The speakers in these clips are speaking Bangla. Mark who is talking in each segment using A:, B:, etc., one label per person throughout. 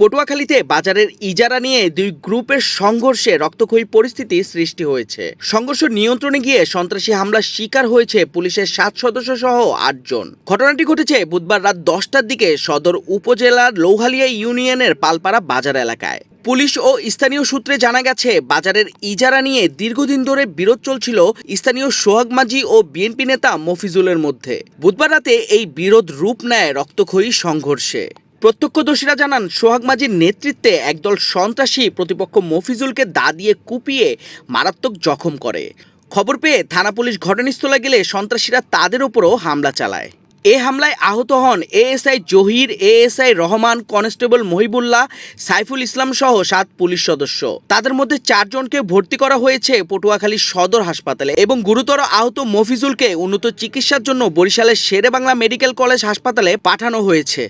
A: পটুয়াখালীতে বাজারের ইজারা নিয়ে দুই গ্রুপের সংঘর্ষে রক্তক্ষয়ী পরিস্থিতি সৃষ্টি হয়েছে। সংঘর্ষ নিয়ন্ত্রণে গিয়ে সন্ত্রাসী হামলার শিকার হয়েছে পুলিশের সাত সদস্য সহ আটজন ঘটনাটি ঘটেছে বুধবার রাত দশটার দিকে সদর উপজেলার লৌহালিয়া ইউনিয়নের পালপাড়া বাজার এলাকায়। পুলিশ ও স্থানীয় সূত্রে জানা গেছে, বাজারের ইজারা নিয়ে দীর্ঘদিন ধরে বিরোধ চলছিল স্থানীয় সোহাগ মাঝি ও বিএনপি নেতা মফিজুলের মধ্যে। বুধবার রাতে এই বিরোধ রূপ নেয় রক্তক্ষয়ী সংঘর্ষে। প্রত্যক্ষদর্শীরা জানান, সোহাগ মাঝির নেতৃত্বে একদল সন্ত্রাসী প্রতিপক্ষ মফিজুলকে দা দিয়ে কুপিয়ে মারাত্মক জখম করে। খবর পেয়ে থানা পুলিশ ঘটনাস্থলে গেলে সন্ত্রাসীরা তাদের উপরও হামলা চালায়। এ হামলায় আহত হন ASI Zahir, ASI Rahman, constable Mohibullah, Saiful Islam সহ সাত পুলিশ সদস্য। তাদের মধ্যে চারজনকে ভর্তি করা হয়েছে পটুয়াখালী সদর হাসপাতালে এবং গুরুতর আহত মফিজুলকে উন্নত চিকিৎসার জন্য বরিশালের শেরে বাংলা মেডিকেল কলেজ হাসপাতালে পাঠানো হয়েছে।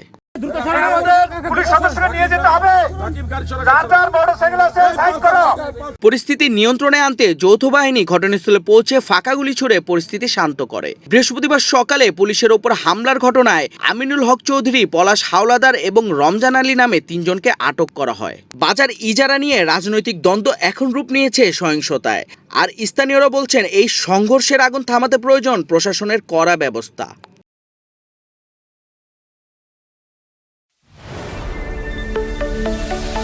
A: পরিস্থিতি নিয়ন্ত্রণে আনতে যৌথ বাহিনী ঘটনাস্থলে পৌঁছে ফাঁকা গুলি ছুড়ে পরিস্থিতি শান্ত করে। বৃহস্পতিবার সকালে পুলিশের ওপর হামলার ঘটনায় আমিনুল হক চৌধুরী পলাশ হাওলাদার এবং রমজান আলী নামে তিনজনকে আটক করা হয়। বাজার ইজারা নিয়ে রাজনৈতিক দ্বন্দ্ব এখন রূপ নিয়েছে সহিংসতায়। আর স্থানীয়রা বলছেন এই সংঘর্ষের আগুন থামাতে প্রয়োজন প্রশাসনের কড়া ব্যবস্থা। thank you